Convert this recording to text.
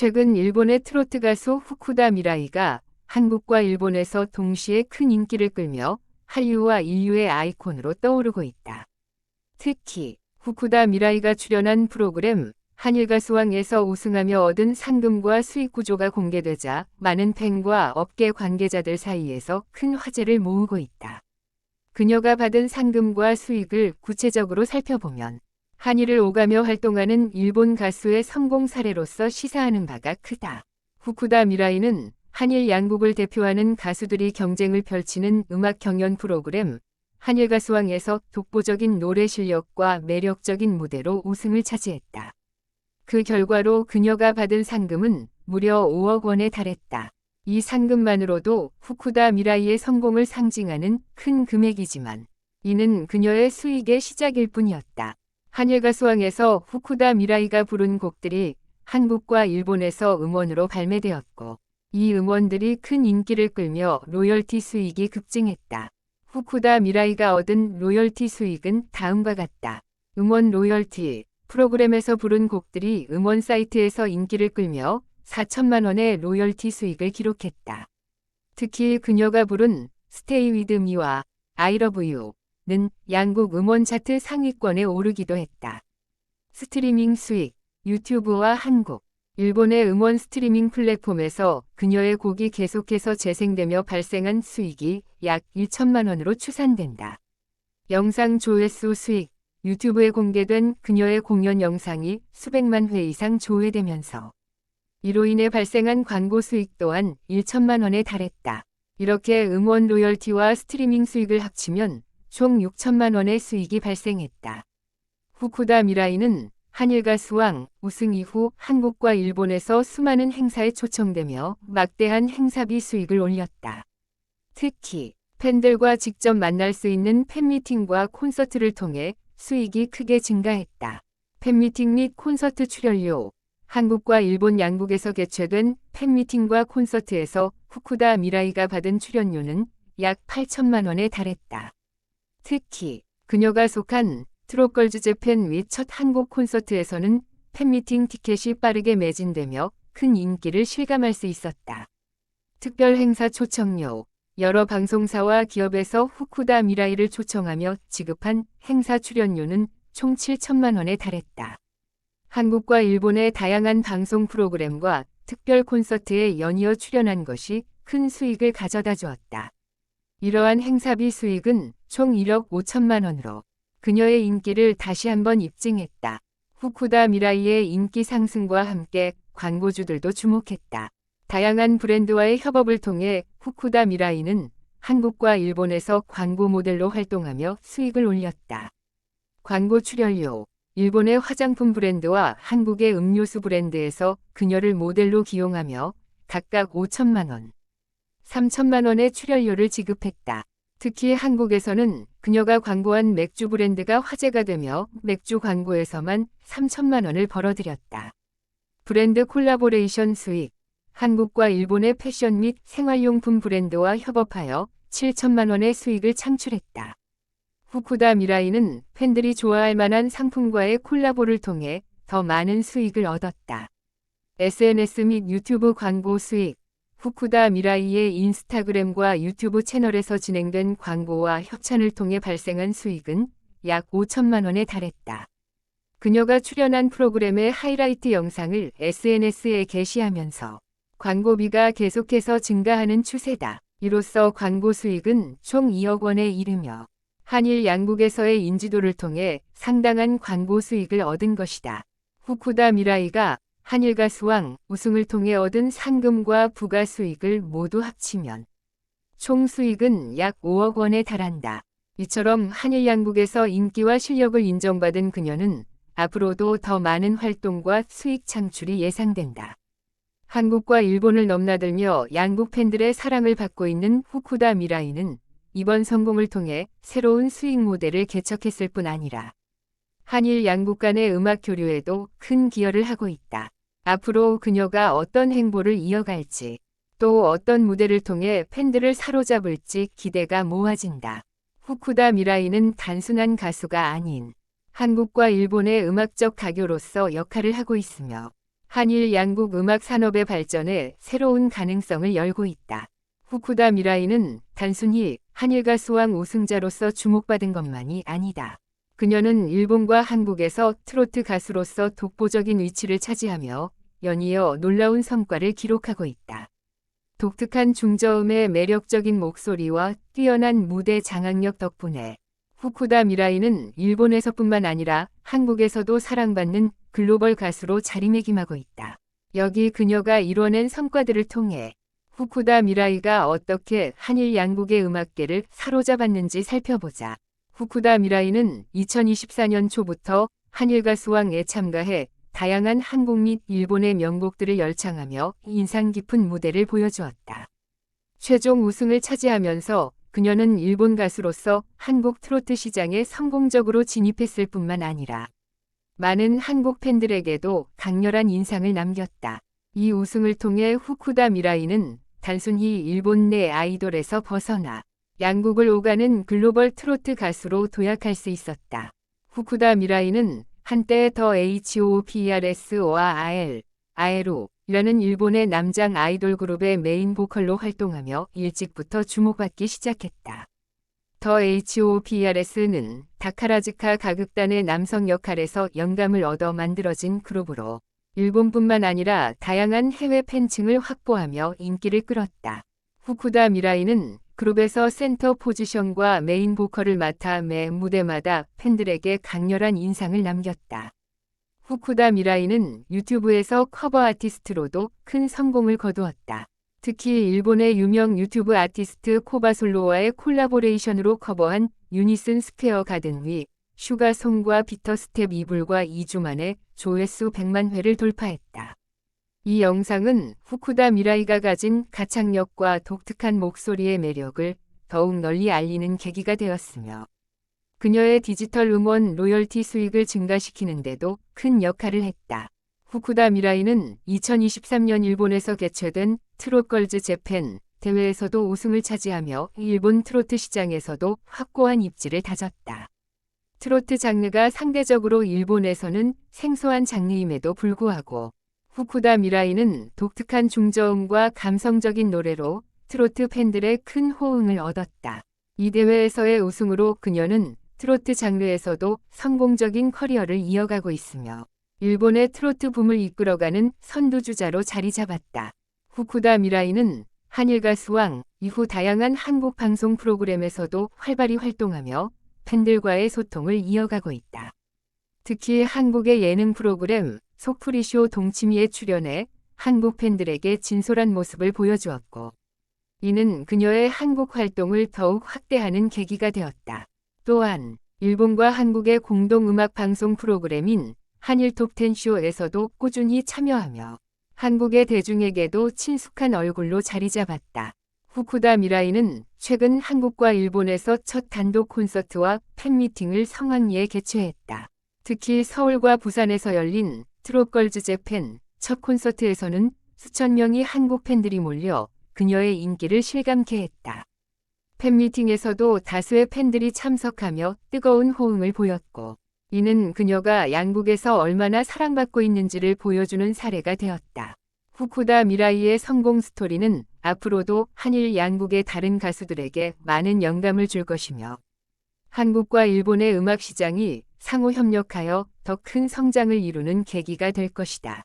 최근 일본의 트로트 가수 후쿠다 미라이가 한국과 일본에서 동시에 큰 인기를 끌며 한류와 인류의 아이콘으로 떠오르고 있다. 특히 후쿠다 미라이가 출연한 프로그램 한일가수왕에서 우승하며 얻은 상금과 수익 구조가 공개되자 많은 팬과 업계 관계자들 사이에서 큰 화제를 모으고 있다. 그녀가 받은 상금과 수익을 구체적으로 살펴보면 한일을 오가며 활동하는 일본 가수의 성공 사례로서 시사하는 바가 크다. 후쿠다 미라이는 한일 양국을 대표하는 가수들이 경쟁을 펼치는 음악 경연 프로그램 한일 가수왕에서 독보적인 노래 실력과 매력적인 무대로 우승을 차지했다. 그 결과로 그녀가 받은 상금은 무려 5억 원에 달했다. 이 상금만으로도 후쿠다 미라이의 성공을 상징하는 큰 금액이지만 이는 그녀의 수익의 시작일 뿐이었다. 한일 가수왕에서 후쿠다 미라이가 부른 곡들이 한국과 일본에서 음원으로 발매되었고 이 음원들이 큰 인기를 끌며 로열티 수익이 급증했다. 후쿠다 미라이가 얻은 로열티 수익은 다음과 같다. 음원 로열티 프로그램에서 부른 곡들이 음원 사이트에서 인기를 끌며 4천만 원의 로열티 수익을 기록했다. 특히 그녀가 부른 스테이 위드 미와 I love you 는 양국 음원 차트 상위권에 오르기도 했다. 스트리밍 수익, 유튜브와 한국, 일본의 음원 스트리밍 플랫폼에서 그녀의 곡이 계속해서 재생되며 발생한 수익이 약 1천만 원으로 추산된다. 영상 조회수 수익, 유튜브에 공개된 그녀의 공연 영상이 수백만 회 이상 조회되면서 이로 인해 발생한 광고 수익 또한 1천만 원에 달했다. 이렇게 음원 로열티와 스트리밍 수익을 합치면 총 6천만 원의 수익이 발생했다. 후쿠다 미라이는 한일가 수왕 우승 이후 한국과 일본에서 수많은 행사에 초청되며 막대한 행사비 수익을 올렸다. 특히 팬들과 직접 만날 수 있는 팬미팅과 콘서트를 통해 수익이 크게 증가했다. 팬미팅 및 콘서트 출연료 한국과 일본 양국에서 개최된 팬미팅과 콘서트에서 후쿠다 미라이가 받은 출연료는 약 8천만 원에 달했다. 특히 그녀가 속한 트롯걸즈 재팬 및첫 한국 콘서트에서는 팬미팅 티켓이 빠르게 매진되며 큰 인기를 실감할 수 있었다. 특별 행사 초청료 여러 방송사와 기업에서 후쿠다 미라이를 초청하며 지급한 행사 출연료는 총 7천만 원에 달했다. 한국과 일본의 다양한 방송 프로그램과 특별 콘서트에 연이어 출연한 것이 큰 수익을 가져다 주었다. 이러한 행사비 수익은 총 1억 5천만 원으로 그녀의 인기를 다시 한번 입증했다. 후쿠다 미라이의 인기 상승과 함께 광고주들도 주목했다. 다양한 브랜드와의 협업을 통해 후쿠다 미라이는 한국과 일본에서 광고 모델로 활동하며 수익을 올렸다. 광고 출연료 일본의 화장품 브랜드와 한국의 음료수 브랜드에서 그녀를 모델로 기용하며 각각 5천만 원, 3천만 원의 출연료를 지급했다. 특히 한국에서는 그녀가 광고한 맥주 브랜드가 화제가 되며 맥주 광고에서만 3천만 원을 벌어들였다. 브랜드 콜라보레이션 수익 한국과 일본의 패션 및 생활용품 브랜드와 협업하여 7천만 원의 수익을 창출했다. 후쿠다 미라이는 팬들이 좋아할 만한 상품과의 콜라보를 통해 더 많은 수익을 얻었다. SNS 및 유튜브 광고 수익 후쿠다 미라이의 인스타그램과 유튜브 채널에서 진행된 광고와 협찬을 통해 발생한 수익은 약 5천만 원에 달했다. 그녀가 출연한 프로그램의 하이라이트 영상을 SNS에 게시하면서 광고비가 계속해서 증가하는 추세다. 이로써 광고 수익은 총 2억 원에 이르며 한일 양국에서의 인지도를 통해 상당한 광고 수익을 얻은 것이다. 후쿠다 미라이가 한일과 수왕 우승을 통해 얻은 상금과 부가 수익을 모두 합치면 총 수익은 약 5억 원에 달한다. 이처럼 한일 양국에서 인기와 실력을 인정받은 그녀는 앞으로도 더 많은 활동과 수익 창출이 예상된다. 한국과 일본을 넘나들며 양국 팬들의 사랑을 받고 있는 후쿠다 미라이는 이번 성공을 통해 새로운 수익 모델을 개척했을 뿐 아니라 한일 양국 간의 음악 교류에도 큰 기여를 하고 있다. 앞으로 그녀가 어떤 행보를 이어갈지 또 어떤 무대를 통해 팬들을 사로잡을지 기대가 모아진다. 후쿠다 미라이는 단순한 가수가 아닌 한국과 일본의 음악적 가교로서 역할을 하고 있으며 한일 양국 음악 산업의 발전에 새로운 가능성을 열고 있다. 후쿠다 미라이는 단순히 한일 가수왕 우승자로서 주목받은 것만이 아니다. 그녀는 일본과 한국에서 트로트 가수로서 독보적인 위치를 차지하며 연이어 놀라운 성과를 기록하고 있다. 독특한 중저음의 매력적인 목소리와 뛰어난 무대 장악력 덕분에 후쿠다 미라이는 일본에서뿐만 아니라 한국에서도 사랑받는 글로벌 가수로 자리매김하고 있다. 여기 그녀가 이뤄낸 성과들을 통해 후쿠다 미라이가 어떻게 한일 양국의 음악계를 사로잡았는지 살펴보자. 후쿠다 미라이는 2024년 초부터 한일 가 수왕에 참가해 다양한 한국 및 일본의 명곡들을 열창하며 인상 깊은 무대를 보여주었다. 최종 우승을 차지하면서 그녀는 일본 가수로서 한국 트로트 시장에 성공적으로 진입했을 뿐만 아니라 많은 한국 팬들에게도 강렬한 인상을 남겼다. 이 우승을 통해 후쿠다 미라이는 단순히 일본 내 아이돌에서 벗어나 양국을 오가는 글로벌 트로트 가수로 도약할 수 있었다. 후쿠다 미라이는 한때 더 HOPRS와 AL, 아에로라는 일본의 남장 아이돌 그룹의 메인 보컬로 활동하며 일찍부터 주목받기 시작했다. 더 HOPRS는 다카라즈카 가극단의 남성 역할에서 영감을 얻어 만들어진 그룹으로 일본뿐만 아니라 다양한 해외 팬층을 확보하며 인기를 끌었다. 후쿠다 미라이는 그룹에서 센터 포지션과 메인 보컬을 맡아 매 무대마다 팬들에게 강렬한 인상을 남겼다. 후쿠다 미라이는 유튜브에서 커버 아티스트로도 큰 성공을 거두었다. 특히 일본의 유명 유튜브 아티스트 코바솔로와의 콜라보레이션으로 커버한 유니슨 스퀘어 가든 위 슈가송과 비터 스텝 이불과 2주 만에 조회수 100만 회를 돌파했다. 이 영상은 후쿠다 미라이가 가진 가창력과 독특한 목소리의 매력을 더욱 널리 알리는 계기가 되었으며 그녀의 디지털 음원 로열티 수익을 증가시키는데도 큰 역할을 했다. 후쿠다 미라이는 2023년 일본에서 개최된 트롯걸즈 재팬 대회에서도 우승을 차지하며 일본 트로트 시장에서도 확고한 입지를 다졌다. 트로트 장르가 상대적으로 일본에서는 생소한 장르임에도 불구하고 후쿠다 미라이는 독특한 중저음과 감성적인 노래로 트로트 팬들의 큰 호응을 얻었다. 이 대회에서의 우승으로 그녀는 트로트 장르에서도 성공적인 커리어를 이어가고 있으며 일본의 트로트 붐을 이끌어가는 선두주자로 자리 잡았다. 후쿠다 미라이는 한일 가수왕 이후 다양한 한국 방송 프로그램에서도 활발히 활동하며 팬들과의 소통을 이어가고 있다. 특히 한국의 예능 프로그램 속풀이쇼 동치미에 출연해 한국 팬들에게 진솔한 모습을 보여주었고 이는 그녀의 한국 활동을 더욱 확대하는 계기가 되었다. 또한 일본과 한국의 공동 음악 방송 프로그램인 한일 톱텐 쇼에서도 꾸준히 참여하며 한국의 대중에게도 친숙한 얼굴로 자리 잡았다. 후쿠다 미라이는 최근 한국과 일본에서 첫 단독 콘서트와 팬미팅을 성황리에 개최했다. 특히 서울과 부산에서 열린 트롯걸즈 재팬 첫 콘서트에서는 수천 명의 한국 팬들이 몰려 그녀의 인기를 실감케 했다. 팬미팅에서도 다수의 팬들이 참석하며 뜨거운 호응을 보였고 이는 그녀가 양국에서 얼마나 사랑받고 있는지를 보여주는 사례가 되었다. 후쿠다 미라이의 성공 스토리는 앞으로도 한일 양국의 다른 가수들에게 많은 영감을 줄 것이며 한국과 일본의 음악 시장이 상호 협력하여 더 큰 성장을 이루는 계기가 될 것이다.